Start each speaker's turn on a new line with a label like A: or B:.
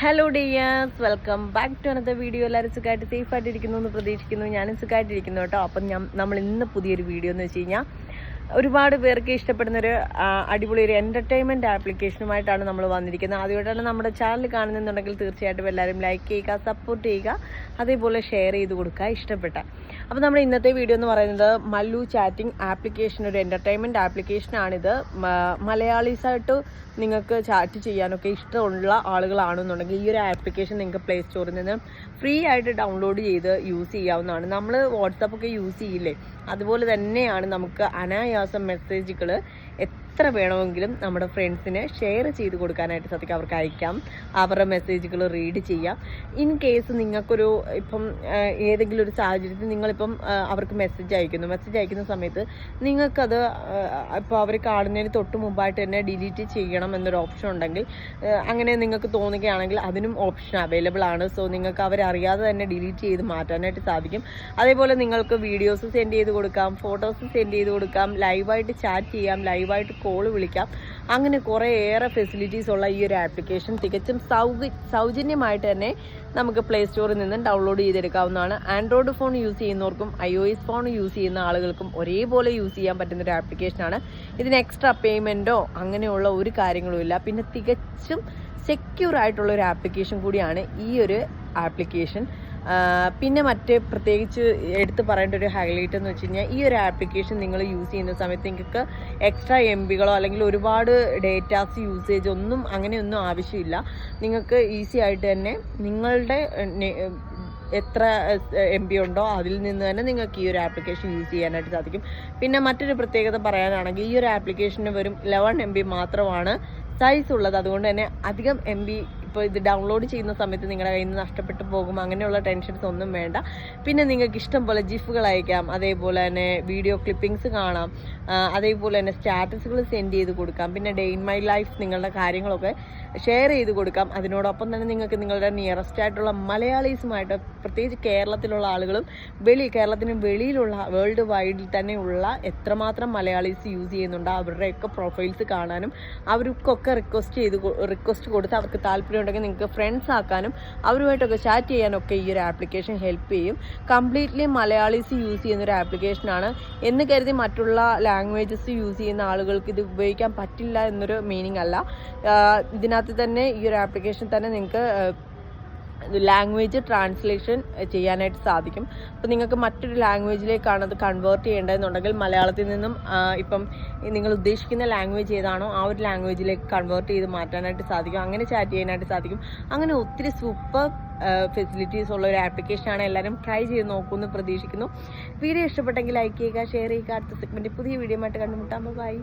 A: Hello dears welcome back to അനത്തെ video എല്ലാവരും സുഖമായിട്ട് സേഫായിട്ടിരിക്കുന്നു എന്ന് പ്രതീക്ഷിക്കുന്നു. ഞാനും സുഖമായിട്ടിരിക്കുന്നു കേട്ടോ. അപ്പം ഞാൻ നമ്മൾ ഇന്ന് പുതിയൊരു വീഡിയോ എന്ന് വെച്ച് കഴിഞ്ഞാൽ ഒരുപാട് പേർക്ക് ഇഷ്ടപ്പെടുന്ന ഒരു അടിപൊളി ഒരു എന്റർടൈൻമെന്റ് ആപ്ലിക്കേഷനുമായിട്ടാണ് നമ്മൾ വന്നിരിക്കുന്നത്. ആദ്യമായിട്ടാണ് നമ്മുടെ ചാനൽ കാണുന്നുണ്ടെങ്കിൽ തീർച്ചയായിട്ടും എല്ലാവരും ലൈക്ക് ചെയ്യുക സപ്പോർട്ട് ചെയ്യുക അതേപോലെ ഷെയർ ചെയ്ത് കൊടുക്കുക ഇഷ്ടപ്പെട്ട. അപ്പോൾ നമ്മുടെ ഇന്നത്തെ വീഡിയോ എന്ന് പറയുന്നത് മല്ലു ചാറ്റിംഗ് ആപ്ലിക്കേഷൻ ഒരു എന്റർടൈൻമെന്റ് ആപ്ലിക്കേഷനാണിത് മലയാളീസായിട്ട് നിങ്ങൾക്ക് ചാറ്റ് ചെയ്യാനൊക്കെ ഇഷ്ടമുള്ള ആളുകളാണെന്നുണ്ടെങ്കിൽ ഈ ഒരു ആപ്ലിക്കേഷൻ നിങ്ങൾക്ക് പ്ലേ സ്റ്റോറിൽ നിന്ന് ഫ്രീ ആയിട്ട് ഡൗൺലോഡ് ചെയ്ത് യൂസ് ചെയ്യാവുന്നതാണ്. നമ്മൾ വാട്സപ്പൊക്കെ യൂസ് ചെയ്യില്ലേ? അതുപോലെ തന്നെയാണ് നമുക്ക് അനായാസം മെസ്സേജുകൾ എത്ര വേണമെങ്കിലും നമ്മുടെ ഫ്രണ്ട്സിന് ഷെയർ ചെയ്ത് കൊടുക്കാനായിട്ട് സാധിക്കും അവർക്ക് അയക്കാം. അവരുടെ മെസ്സേജുകൾ റീഡ് ചെയ്യാം. ഇൻ കേസ് നിങ്ങൾക്കൊരു ഇപ്പം ഏതെങ്കിലും ഒരു സാഹചര്യത്തിൽ നിങ്ങളിപ്പം അവർക്ക് മെസ്സേജ് അയക്കുന്നു. മെസ്സേജ് അയക്കുന്ന സമയത്ത് നിങ്ങൾക്കത് ഇപ്പോൾ അവർ കാണുന്നതിന് തൊട്ട് മുമ്പായിട്ട് തന്നെ ഡിലീറ്റ് ചെയ്യണം എന്നൊരു ഓപ്ഷൻ ഉണ്ടെങ്കിൽ അങ്ങനെ നിങ്ങൾക്ക് തോന്നുകയാണെങ്കിൽ അതിനും ഓപ്ഷൻ അവൈലബിൾ ആണ്. സോ നിങ്ങൾക്ക് അവരറിയാതെ തന്നെ ഡിലീറ്റ് ചെയ്ത് മാറ്റാനായിട്ട് സാധിക്കും. അതേപോലെ നിങ്ങൾക്ക് വീഡിയോസ് സെൻഡ് ചെയ്ത് കൊടുക്കാം ഫോട്ടോസ് സെൻഡ് ചെയ്ത് കൊടുക്കാം ലൈവായിട്ട് ചാറ്റ് ചെയ്യാം ലൈവായിട്ട് കോൾ വിളിക്കാം. അങ്ങനെ കുറേ ഏറെ ഫെസിലിറ്റീസ് ഉള്ള ഈ ഒരു ആപ്ലിക്കേഷൻ തികച്ചും സൗജന്യമായിട്ട് തന്നെ നമുക്ക് പ്ലേ സ്റ്റോറിൽ നിന്നും ഡൗൺലോഡ് ചെയ്തെടുക്കാവുന്നതാണ്. ആൻഡ്രോയിഡ് ഫോൺ യൂസ് ചെയ്യുന്നവർക്കും I O S phone use ചെയ്യുന്ന ആളുകൾക്കും ഒരേപോലെ യൂസ് ചെയ്യാൻ പറ്റുന്ന ഒരു ആപ്ലിക്കേഷനാണ് ഇതിന് എക്സ്ട്രാ പേയ്മെന്റോ അങ്ങനെയുള്ള ഒരു കാര്യങ്ങളും ഇല്ല. പിന്നെ തികച്ചും സെക്യൂർ ആയിട്ടുള്ള ഒരു ആപ്ലിക്കേഷൻ കൂടിയാണ് ഈ ഒരു ആപ്ലിക്കേഷൻ പിന്നെ മറ്റ് പ്രത്യേകിച്ച് എടുത്ത് പറയേണ്ട ഒരു ഹൈലൈറ്റ് എന്ന് വെച്ച് കഴിഞ്ഞാൽ ഈ ഒരു ആപ്ലിക്കേഷൻ നിങ്ങൾ യൂസ് ചെയ്യുന്ന സമയത്ത് നിങ്ങൾക്ക് എക്സ്ട്രാ എം ബികളോ അല്ലെങ്കിൽ ഒരുപാട് ഡേറ്റാസ് യൂസേജ് ഒന്നും അങ്ങനെയൊന്നും ആവശ്യമില്ല. നിങ്ങൾക്ക് ഈസി ആയിട്ട് തന്നെ നിങ്ങളുടെ എത്ര എം ബി ഉണ്ടോ അതിൽ നിന്ന് തന്നെ നിങ്ങൾക്ക് ഈ ഒരു ആപ്ലിക്കേഷൻ യൂസ് ചെയ്യാനായിട്ട് സാധിക്കും. പിന്നെ മറ്റൊരു പ്രത്യേകത പറയാനാണെങ്കിൽ ഈ ഒരു ആപ്ലിക്കേഷന് വെറും ലെവൻ എം ബി മാത്രമാണ് സൈസ് ഉള്ളത്. അതുകൊണ്ട് തന്നെ അധികം എം ബി ഇപ്പോൾ ഇത് ഡൗൺലോഡ് ചെയ്യുന്ന സമയത്ത് നിങ്ങളുടെ കയ്യിൽ നിന്ന് നഷ്ടപ്പെട്ടു പോകും. അങ്ങനെയുള്ള ടെൻഷൻസ് ഒന്നും വേണ്ട. പിന്നെ നിങ്ങൾക്ക് ഇഷ്ടം പോലെ ജിഫുകൾ അയക്കാം. അതേപോലെ തന്നെ വീഡിയോ ക്ലിപ്പിംഗ്സ് കാണാം. അതേപോലെ തന്നെ സ്റ്റാറ്റസുകൾ സെൻഡ് ചെയ്ത് കൊടുക്കാം. പിന്നെ ഡേ ഇൻ മൈ ലൈഫ് നിങ്ങളുടെ കാര്യങ്ങളൊക്കെ ഷെയർ ചെയ്ത് കൊടുക്കാം. അതിനോടൊപ്പം തന്നെ നിങ്ങൾക്ക് നിങ്ങളുടെ നിയറസ്റ്റ് ആയിട്ടുള്ള മലയാളീസുമായിട്ട് പ്രത്യേകിച്ച് കേരളത്തിലുള്ള ആളുകളും വെളി കേരളത്തിന് വെളിയിലുള്ള വേൾഡ് വൈഡിൽ തന്നെയുള്ള എത്രമാത്രം മലയാളീസ് യൂസ് ചെയ്യുന്നുണ്ടോ അവരുടെയൊക്കെ പ്രൊഫൈൽസ് കാണാനും അവർക്കൊക്കെ റിക്വസ്റ്റ് ചെയ്ത് റിക്വസ്റ്റ് കൊടുത്ത് അവർക്ക് താല്പര്യം ഉണ്ടെങ്കിൽ നിങ്ങൾക്ക് ഫ്രണ്ട്സ് ആക്കാനും അവരുമായിട്ടൊക്കെ ചാറ്റ് ചെയ്യാനൊക്കെ ഈ ഒരു ആപ്ലിക്കേഷൻ ഹെൽപ്പ് ചെയ്യും. കംപ്ലീറ്റ്ലി മലയാളീസ് യൂസ് ചെയ്യുന്ന ഒരു ആപ്ലിക്കേഷനാണ് എന്ന് കരുതി മറ്റുള്ള ലാംഗ്വേജസ് യൂസ് ചെയ്യുന്ന ആളുകൾക്ക് ഇത് ഉപയോഗിക്കാൻ പറ്റില്ല എന്നൊരു മീനിങ് അല്ല. ഇതിനകത്ത് തന്നെ ഈ ഒരു ആപ്ലിക്കേഷൻ തന്നെ നിങ്ങൾക്ക് ലാംഗ്വേജ് ട്രാൻസ്ലേഷൻ ചെയ്യാനായിട്ട് സാധിക്കും. അപ്പോൾ നിങ്ങൾക്ക് മറ്റൊരു ലാംഗ്വേജിലേക്കാണ് അത് കൺവേർട്ട് ചെയ്യേണ്ടതെന്നുണ്ടെങ്കിൽ മലയാളത്തിൽ നിന്നും ഇപ്പം നിങ്ങൾ ഉദ്ദേശിക്കുന്ന ലാംഗ്വേജ് ഏതാണോ ആ ഒരു ലാംഗ്വേജിലേക്ക് കൺവേർട്ട് ചെയ്ത് മാറ്റാനായിട്ട് സാധിക്കും. അങ്ങനെ ചാറ്റ് ചെയ്യാനായിട്ട് സാധിക്കും. അങ്ങനെ ഒത്തിരി സൂപ്പർ ഫെസിലിറ്റീസ് ഉള്ള ഒരു ആപ്ലിക്കേഷനാണ് എല്ലാവരും ട്രൈ ചെയ്ത് നോക്കുമെന്ന് പ്രതീക്ഷിക്കുന്നു. വീഡിയോ ഇഷ്ടപ്പെട്ടെങ്കിൽ ലൈക്ക് ചെയ്യുക ഷെയർ ചെയ്യുക. അടുത്ത സെഗ്മെന്റ് പുതിയ വീഡിയോ ആയിട്ട് കണ്ടുമുട്ടാം. ബൈ